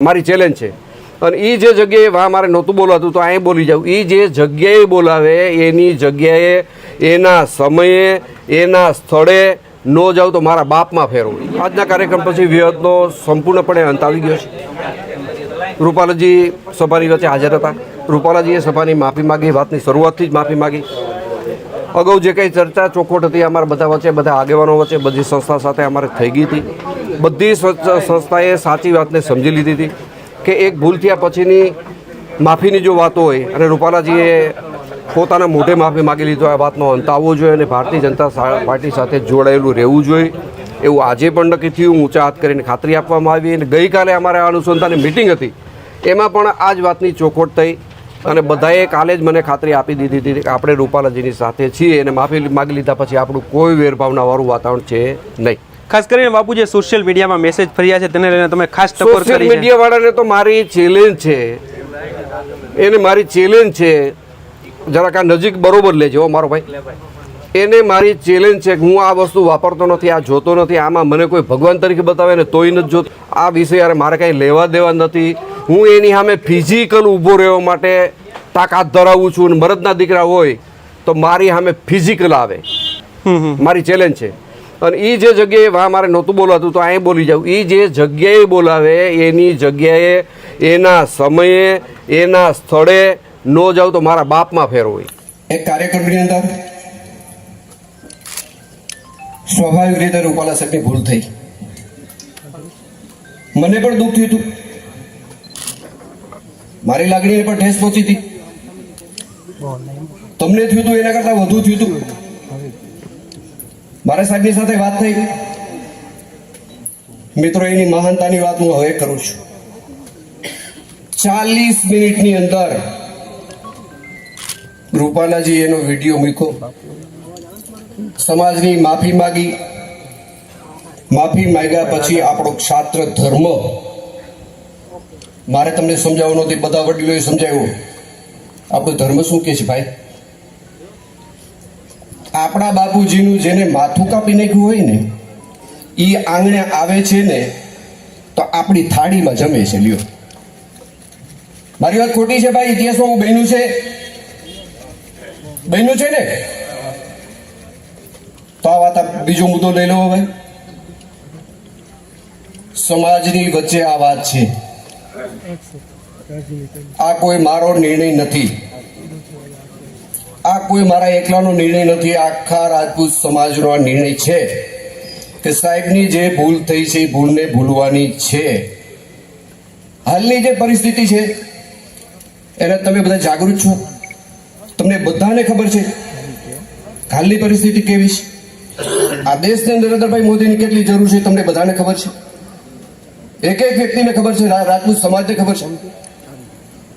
મારી ચેલેન્જ છે. અને એ જે જગ્યાએ વા મારે નહોતું બોલાતું તો અહીં બોલી જાઉં. એ જે જગ્યાએ બોલાવે એની જગ્યાએ એના સમયે, એના સ્થળે ન જાઉં તો મારા બાપમાં ફેરવું આજના કાર્યક્રમ પછી વિવાદનો સંપૂર્ણપણે અંત આવી ગયો છે. રૂપાલાજી સભાની વચ્ચે હાજર હતા. રૂપાલાજીએ સભાની માફી માગી, વાતની શરૂઆતથી જ માફી માગી. અગાઉ જે કંઈ ચર્ચા ચોખવટ હતી અમારા બધા વચ્ચે, બધા આગેવાનો વચ્ચે, બધી સંસ્થા સાથે અમારે થઈ ગઈ હતી. બધી સંસ્થાએ સાચી વાતને સમજી લીધી હતી કે એક ભૂલ થયા પછીની માફીની જો વાત હોય, અને રૂપાલાજીએ પોતાના મોઢે માફી માગી લીધો આ વાતનો અંત આવવો જોઈએ અને ભારતીય જનતા પાર્ટી સાથે જોડાયેલું રહેવું જોઈએ. એવું આજે પણ નક્કી થયું ઊંચા હાથ કરીને ખાતરી આપવામાં આવી અને ગઈકાલે અમારે આ અનુસંધાને મિટિંગ હતી. એમાં પણ આ જ વાતની ચોખવટ થઈ અને બધાએ કાલે જ મને ખાતરી આપી દીધી હતી કે આપણે રૂપાલાજીની સાથે છીએ અને માફી માગી લીધા પછી આપણું કોઈ વેરભાવનાવાળું વાતાવરણ છે નહીં. ખાસ કરીને બાપુ જે સોશિયલ મીડિયામાં મેસેજ ફર્યા છે તેને લઈને તમે ખાસ ટકોર કરી સોશિયલ મીડિયા વાળાને તો મારી ચેલેન્જ છે. એને મારી ચેલેન્જ છે. જરાક આ નજીક બરોબર લેજો મારો ભાઈ. એને મારી ચેલેન્જ છે કે હું આ વસ્તુ વાપરતો નથી આ જોતો નથી આમાં મને કોઈ ભગવાન તરીકે બતાવે ને તોય નથી જોતો. આ વિષય યાર મારે કાંઈ લેવા દેવા નથી. હું એની સામે ફિઝિકલ ઊભો રહેવા માટે તાકાત ધરાવું છું અને મરદના દીકરા હોય તો મારી સામે ફિઝિકલ આવે. મારી ચેલેન્જ છે. અને એ જે જગ્યાએ વા મારે નહોતું બોલાતું તો અહીં બોલી જાઉં. એ જે જગ્યાએ બોલાવે એની જગ્યાએ એના સમયે એના સ્થળે ન જાઉં તો મારા બાપમાં ફેરવું એક કાર્યક્રમની અંદર. સ્વાભાવિક રીતે રૂપાલા સાહેબની ભૂલ થઈ. મને પણ દુઃખ થયું હતું. મારી લાગણીને પણ ઠેસ પહોંચી હતી. તમને થયું હતું એના કરતાં વધુ થયું હતું. મારા સાહેબની સાથે વાત થઈ. મિત્રો, એની મહાનતાની વાત હું હવે કરું છું. ચાલીસ મિનિટની અંદર રૂપાલાજી એનો વીડિયો મૂક્યો. સમાજની માફી માગી. માફી માંગ્યા પછી આપણો ક્ષાત્ર ધર્મ. મારે તમને સમજાવવાનો નથી બધા વડીલોએ સમજાવ્યું. આપણો ધર્મ શું કે છે ભાઈ? આપણા બાપુજીનું જેને માથું કાપી નાખ્યું હોય ને એ આંગણે આવે છે ને, તો આપણી થાળીમાં જમે છે, લ્યો. મારી વાત ખોટી છે ભાઈ? ઇતિહાસમાં હું બહેનું છે? બહેનું છે ને? તો આ વાત બીજો મુદ્દો લઈ લો હવે. સમાજની વચ્ચે આ વાત છે. આ કોઈ મારો નિર્ણય નથી. આ કોઈ મારા એકલાનો નિર્ણય નથી, આખા રાજપૂત સમાજનો આ નિર્ણય છે કે સાહેબની જે ભૂલ થઈ છે, એ ભૂલને ભૂલવાની છે. હાલની જે પરિસ્થિતિ છે, એને તમે બધા જાગૃત છો? તમને બધાને ખબર છે? હાલની પરિસ્થિતિ કેવી છે? આ દેશને નરેન્દ્રભાઈ મોદીની કેટલી જરૂર છે તમને બધાને ખબર છે? એક એક વ્યક્તિને ખબર છે રાજપૂત સમાજને ખબર છે?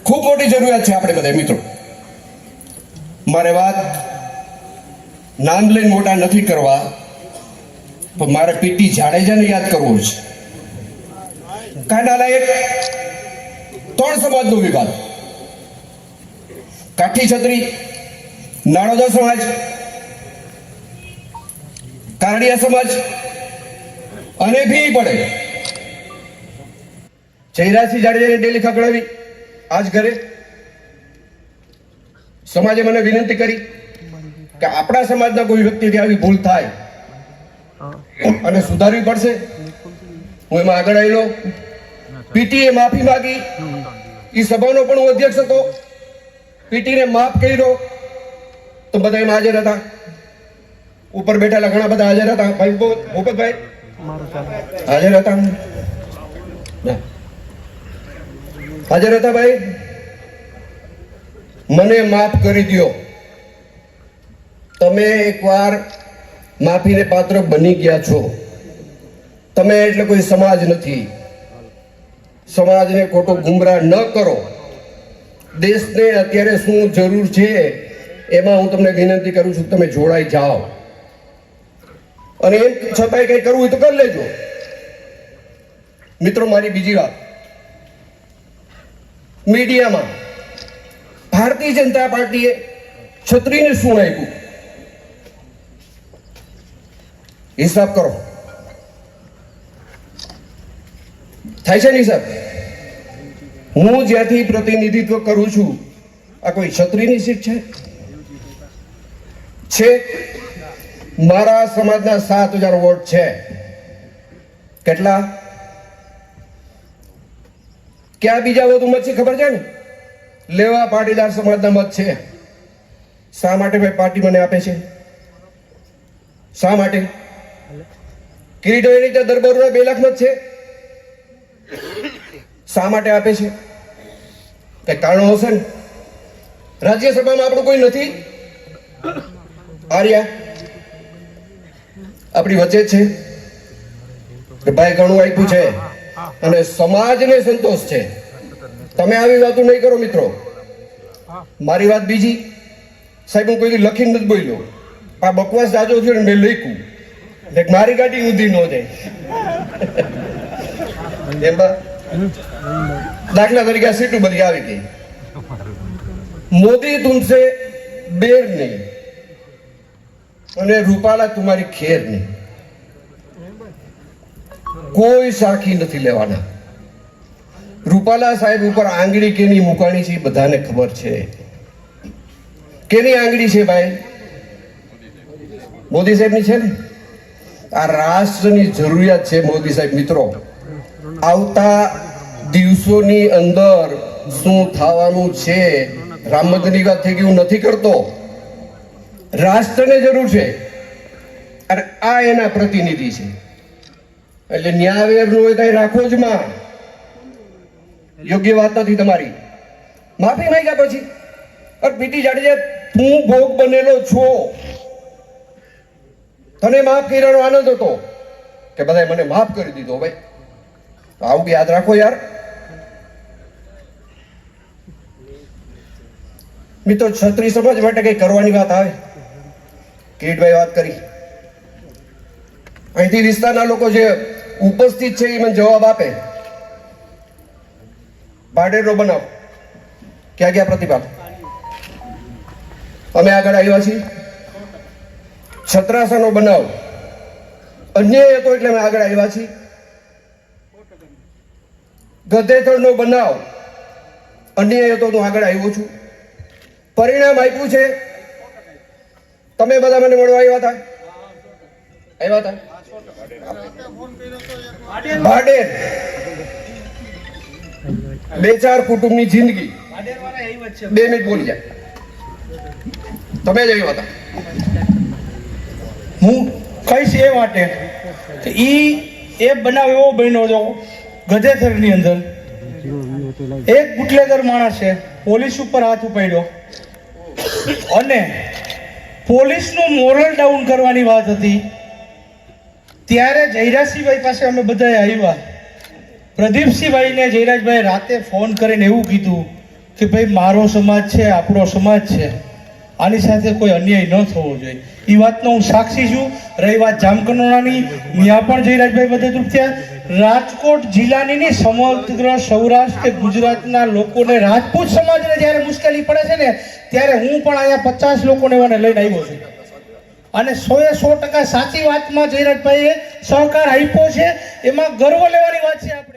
ખૂબ મોટી જરૂરિયાત છે આપણે બધા મિત્રો. મારે વાત નામ લઈને મોટા નથી કરવા, પણ મારે પીટી જાડેજાને યાદ કરવો છે. કાંડાના એક ત્રણ સમાજનો વિવાદ. કાઠી છત્રી નાળોદા સમાજ, કારડિયા સમાજ અને ભી પડે. જયરાજસિંહ જાડેજાને ડેલી ખકડાવી આજ ઘરે સમાજે મને વિનંતી કરી કે આપણા સમાજના કોઈ વ્યક્તિથી આવી ભૂલ થાય અને સુધારવી પડશે. હું એમાં આગળ આવેલો પીટીએ માફી માગી. એ સભાનો પણ હું અધ્યક્ષ હતો. પીટીને માફ કર્યો. તો બધા એમાં હાજર હતા. ઉપર બેઠેલા ઘણા બધા હાજર હતા. ભાઈ ભૂપ- ભૂપતભાઈ? હાજર હતા. હાજર હતા ભાઈ? મને માફ કરી દ્યો. તમે એકવાર માફીને પાત્ર બની ગયા છો. તમે એટલે કોઈ સમાજ નથી. સમાજને ખોટો ગુમરાહ ન કરો. દેશને અત્યારે શું જરૂર છે એમાં હું તમને વિનંતી કરું છું તમે જોડાઈ જાઓ. અને એમ છતાંય કંઈ કરવું હોય તો કરી લેજો. મિત્રો, મારી બીજી વાત. મીડિયામાં ભારતીય જનતા પાર્ટીએ છત્રીને શું આપ્યું? હિસાબ કરો. થાય છે ને હિસાબ? હું જ્યાંથી પ્રતિનિધિત્વ કરું છું, આ કોઈ છત્રીની સીટ છે? છે. મારા સમાજના સાત હજાર વોટ છે. કેટલા? ક્યાં બીજા વધુ મત છે ખબર છે ને? લેવા પાટીદાર સમાજના મત છે. શા માટે ભાઈ પાર્ટી મને આપે છે? શા માટે? કિરીટોની રીતે દરબારોના બે લાખ મત છે. શા માટે આપે છે? કઈ કારણો હશે ને? રાજ્યસભામાં આપણું કોઈ નથી? આર્યા, આપણી વચ્ચે છે. કે ભાઈ ઘણું આપ્યું છે. અને સમાજને સંતોષ છે. તમે આવી વાતો નહીં કરો મિત્રો. મારી વાત બીજી. સાહેબ હું કોઈ લખીને નથી બોલ્યો. આ બકવાસ જાજો છે ને મેં લખ્યું. એટલે મારી ગાડી ઊંધી ન જાય. એમ દાખલા તરીકે આ સીટું બધી આવી ગઈ. મોદી તુમસે બેર નહીં. અને રૂપાલા તમારી ખેર નહીં. કોઈ સાખી નથી લેવાના. રૂપાલા સાહેબ ઉપર આંગળી કેની મુકાણી છે બધાને ખબર છે. કેની આંગળી છે ભાઈ? મોદી સાહેબની છે ને? આ રાષ્ટ્રની જરૂરિયાત છે મોદી સાહેબ, મિત્રો. આવતા દિવસોની અંદર શું થવાનું છે રામ મંદિરની વાત થઈ હું નથી કરતો. રાષ્ટ્રને જરૂર છે. અને આ એના પ્રતિનિધિ છે. એટલે ન્યાયવેરનું હોય કઈ રાખો જ માં. યોગ્ય વાત નથી તમારી. માફી માંગ્યા પછી પીટી જાડેજા તું ભોગ બનેલો છો. તને માફ કર્યાનો આનંદ હતો કે બધાએ મને માફ કરી દીધો ભાઈ. આવું યાદ રાખો યાર. મિત્રો છત્રી સમાજ માટે કઈ કરવાની વાત આવે? કિરીટભાઈ વાત કરી. અહીંથી વિસ્તારના લોકો જે ઉપસ્થિત છે એ મને જવાબ આપે. ભાડેરો બનાવ. ક્યાં ક્યાં પ્રતિભા અમે આગળ આવ્યા છીએ. છત્રાસાનો બનાવ. અન્યાય હતો એટલે અમે આગળ આવ્યા છીએ. ગધેથળનો બનાવ. અન્યાય હતો હું આગળ આવ્યો છું. પરિણામ આપ્યું છે. તમે બધા મને મળવા આવ્યા હતા? આવ્યા હતા? ભાડેર બે ચાર કુટુંબની જિંદગી. બે મિનિટ બોલી જાય તમે જ આવ્યા હતા હું કહીશ એ માટે કે ઈ એ બનાવ એવો બન્યો હતો ગધેથરની અંદર. એક બુટલેગર માણસ છે પોલીસ ઉપર હાથ ઉપાડ્યો. અને પોલીસનું મોરલ ડાઉન કરવાની વાત હતી. ત્યારે જયરાજસિંહભાઈ પાસે અમે બધા આવ્યા. પ્રદીપસિંહભાઈને જયરાજભાઈ રાતે ફોન કરીને એવું કીધું કે ભાઈ, મારો સમાજ છે, આપણો સમાજ છે. આની સાથે કોઈ અન્યાય ન થવો જોઈએ. એ વાતનો હું સાક્ષી છું. રહી વાત જામકંડોળાની ત્યાં પણ જયરાજભાઈ મદદરૂપ થયા. રાજકોટ જિલ્લાની નહીં સમગ્ર સૌરાષ્ટ્ર કે ગુજરાતના લોકોને રાજપૂત સમાજને જ્યારે મુશ્કેલી પડે છે ને, ત્યારે હું પણ અહીંયા પચાસ લોકોને મને લઈને આવ્યો છું. અને સો એ સો ટકા સાચી વાતમાં જયરાજભાઈએ સહકાર આપ્યો છે. એમાં ગર્વ લેવાની વાત છે આપણે